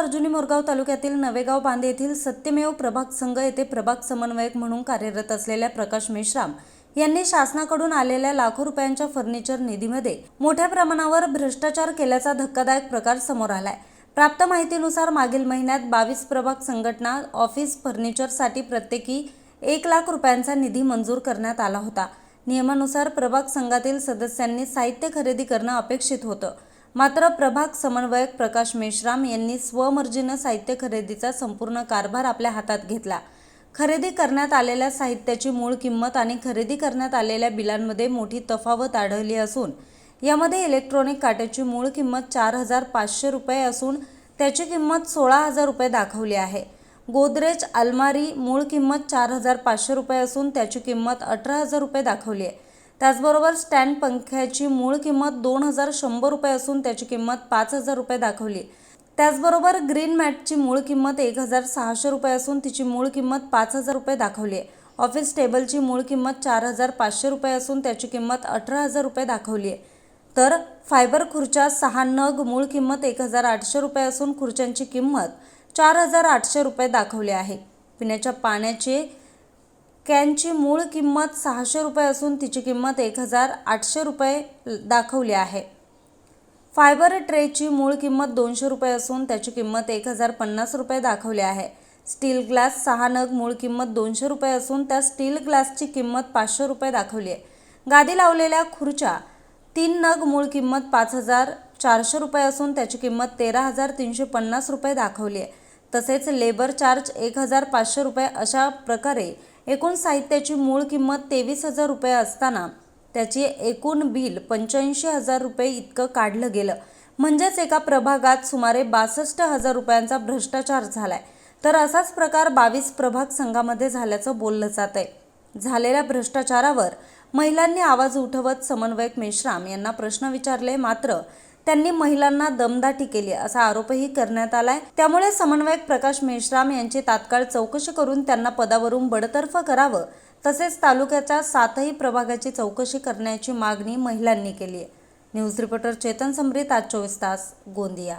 अर्जुनी मोरगाव तालुक्यातील नवेगाव बांधे येथील सत्यमेव प्रभाग संघ येथे प्रभाग समन्वयक म्हणून कार्यरत असलेल्या प्रकाश मेश्राम यांनी शासनाकडून आलेल्या लाखो रुपयांच्या फर्निचर निधीमध्ये मोठ्या प्रमाणावर भ्रष्टाचार केल्याचा धक्कादायक प्रकार समोर आलाय. प्राप्त माहितीनुसार मागील महिन्यात बावीस प्रभाग संघटना ऑफिस फर्निचरसाठी प्रत्येकी एक लाख रुपयांचा निधी मंजूर करण्यात आला होता. नियमानुसार प्रभाग संघातील सदस्यांनी साहित्य खरेदी करणं अपेक्षित होतं. मात्र प्रभाग समन्वयक प्रकाश मेश्राम यांनी स्वमर्जीनं साहित्य खरेदीचा संपूर्ण कारभार आपल्या हातात घेतला. खरेदी करण्यात आलेल्या साहित्याची मूळ किंमत आणि खरेदी करण्यात आलेल्या बिलांमध्ये मोठी तफावत आढळली असून यामध्ये इलेक्ट्रॉनिक काट्याची मूळ किंमत चार हजार पाचशे रुपये असून त्याची किंमत सोळा हजार रुपये दाखवली आहे. गोदरेज अलमारी मूळ किंमत चार हजार पाचशे रुपये असून त्याची किंमत अठरा हजार रुपये दाखवली आहे. त्याचबरोबर स्टँड पंख्याची मूळ किंमत दोन हजार शंभर रुपये असून त्याची किंमत पाच हजार रुपये दाखवली. त्याचबरोबर ग्रीन मॅटची मूळ किंमत एक हजार सहाशे रुपये असून तिची मूळ किंमत पाच हजार रुपये दाखवली. आहे ऑफिस टेबलची मूळ किंमत चार हजार पाचशे रुपये असून त्याची किंमत अठरा हजार रुपये दाखवली. आहे तर फायबर खुर्च्या सहा नग मूळ किंमत एक हजार आठशे रुपये असून खुर्च्यांची किंमत चार हजार आठशे रुपये दाखवली आहे. पिण्याच्या पाण्याचे कॅनची मूळ किंमत सहाशे रुपये असून तिची किंमत एक हजार आठशे रुपये दाखवली आहे. फायबर ट्रेची मूळ किंमत दोनशे रुपये असून त्याची किंमत एक हजार पन्नास रुपये दाखवली आहे. स्टील ग्लास सहा नग मूळ किंमत दोनशे रुपये असून त्या स्टील ग्लासची किंमत पाचशे रुपये दाखवली आहे. गादी लावलेल्या खुर्च्या तीन नग मूळ किंमत पाच हजार चारशे रुपये असून त्याची किंमत तेरा हजार तीनशे पन्नास रुपये दाखवली आहे. तसेच लेबर चार्ज एक हजार पाचशे रुपये अशा प्रकारे एकूण साहित्याची मूळ किंमत तेवीस हजार रुपये असताना त्याची एकूण बिल पंच्याऐंशी हजार रुपये इतकं काढलं गेलं. म्हणजेच एका प्रभागात सुमारे बासष्ट हजार रुपयांचा भ्रष्टाचार झालाय. तर असाच प्रकार बावीस प्रभाग संघामध्ये झाल्याचं बोललं जात आहे झालेल्या भ्रष्टाचारावर महिलांनी आवाज उठवत समन्वयक मेश्राम यांना प्रश्न विचारले मात्र त्यांनी महिलांना दमदाटी केली असा आरोपही करण्यात आलाय. त्यामुळे समन्वयक प्रकाश मेश्राम यांची तात्काळ चौकशी करून त्यांना पदावरून बडतर्फ करावं तसेच तालुक्याच्या सातही प्रभागाची चौकशी करण्याची मागणी महिलांनी केली आहे न्यूज रिपोर्टर चेतन समरीत आज चोवीस तास गोंदिया.